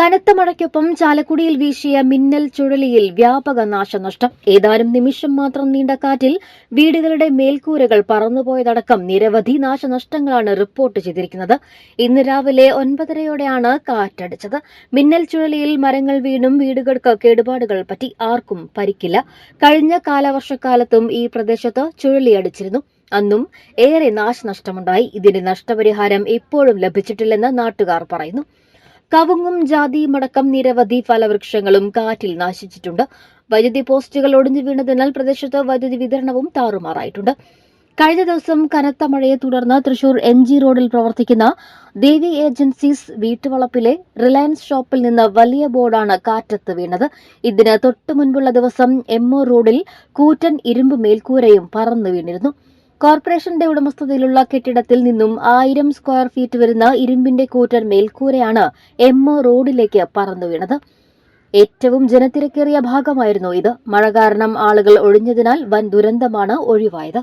കനത്ത മഴയ്ക്കൊപ്പം ചാലക്കുടിയിൽ വീശിയ മിന്നൽ ചുഴലിയിൽ വ്യാപക നാശനഷ്ടം. ഏതാനും നിമിഷം മാത്രം നീണ്ട കാറ്റിൽ വീടുകളുടെ മേൽക്കൂരകൾ പറന്നുപോയതടക്കം നിരവധി നാശനഷ്ടങ്ങളാണ് റിപ്പോർട്ട് ചെയ്തിരിക്കുന്നത്. ഇന്ന് രാവിലെ ഒൻപതരയോടെയാണ് കാറ്റടിച്ചത്. മിന്നൽ ചുഴലിയിൽ മരങ്ങൾ വീണും വീടുകൾക്ക് കേടുപാടുകൾ പറ്റി ആർക്കും പരിക്കില്ല. കഴിഞ്ഞ കാലവർഷക്കാലത്തും ഈ പ്രദേശത്ത് ചുഴലിയടിച്ചിരുന്നു അന്നും ഏറെ നാശനഷ്ടമുണ്ടായി. ഇതിന് നഷ്ടപരിഹാരം ഇപ്പോഴും ലഭിച്ചിട്ടില്ലെന്ന് നാട്ടുകാർ പറയുന്നു. കവുങ്ങും ജാതിയുമടക്കം നിരവധി ഫലവൃക്ഷങ്ങളും കാറ്റിൽ നാശിച്ചിട്ടുണ്ട്. വൈദ്യുതി പോസ്റ്റുകൾ ഒടിഞ്ഞു വീണതിനാൽ പ്രദേശത്ത് വൈദ്യുതി വിതരണവും താറുമാറായിട്ടുണ്ട്. കഴിഞ്ഞ ദിവസം കനത്ത മഴയെ തുടർന്ന് തൃശൂർ എം ജി റോഡിൽ പ്രവർത്തിക്കുന്ന ദേവി ഏജൻസീസ് വീട്ടുവളപ്പിലെ റിലയൻസ് ഷോപ്പിൽ നിന്ന് വലിയ ബോർഡാണ് കാറ്റത്ത് വീണത്. ഇതിന് തൊട്ടു മുൻപുള്ള ദിവസം എം റോഡിൽ കൂറ്റൻ ഇരുമ്പ് മേൽക്കൂരയും പറന്നു വീണിരുന്നു. കോർപ്പറേഷന്റെ ഉടമസ്ഥതയിലുള്ള കെട്ടിടത്തിൽ നിന്നും ആയിരം സ്ക്വയർ ഫീറ്റ് വരുന്ന ഇരുമ്പിന്റെ കൂറ്റൻ മേൽക്കൂരയാണ് എം റോഡിലേക്ക് പറന്നു വീണത്. ഏറ്റവും ജനത്തിരക്കേറിയ ഭാഗമായിരുന്നു ഇത്. മഴ കാരണം ആളുകൾ ഒഴിഞ്ഞതിനാൽ വൻ ദുരന്തമാണ് ഒഴിവായത്.